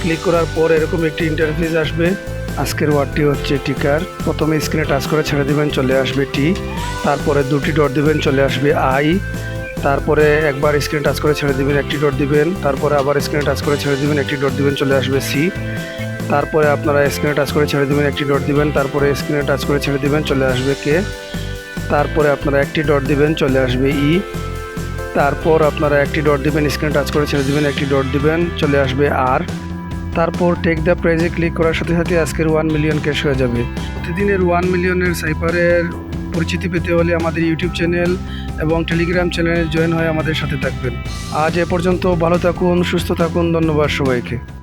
Click করার পর এরকম একটি ইন্টারফেস আসবে। আজকের ওয়ার্ডটি হচ্ছে টিকার প্রথমে স্ক্রিনে টাচ করে ছেড়ে দিবেন, চলে আসবে টি তারপরে দুটি ডট দিবেন, চলে আসবে আই তারপরে একবার স্ক্রিনে টাচ করে ছেড়ে দিবেন, একটি ডট দিবেন। তারপরে আবার স্ক্রিনে টাচ করে ছেড়ে দিবেন, একটি ডট দিবেন, চলে আসবে সি তারপরে আপনারা স্ক্রিনে টাচ করে ছেড়ে দিবেন, একটি ডট দিবেন। তারপরে স্ক্রিনে টাচ করে ছেড়ে দেবেন, চলে আসবে কে তারপরে আপনারা একটি ডট দিবেন, চলে আসবে ই তারপর আপনারা একটি ডট দিবেন স্ক্রিনে টাচ করে ছেড়ে দিবেন, একটি ডট দিবেন, চলে আসবে আর তারপর টেক দ্য প্রাইজে ক্লিক করার সাথে সাথে আজকের ওয়ান মিলিয়ন ক্যাশ হয়ে যাবে। প্রতিদিনের ওয়ান মিলিয়নের সাইপারের পরিচিতি পেতে হলে আমাদের ইউটিউব চ্যানেল এবং টেলিগ্রাম চ্যানেলে জয়েন হয়ে আমাদের সাথে থাকবেন। আজ এ পর্যন্ত ভালো থাকুন, সুস্থ থাকুন, ধন্যবাদ সবাইকে।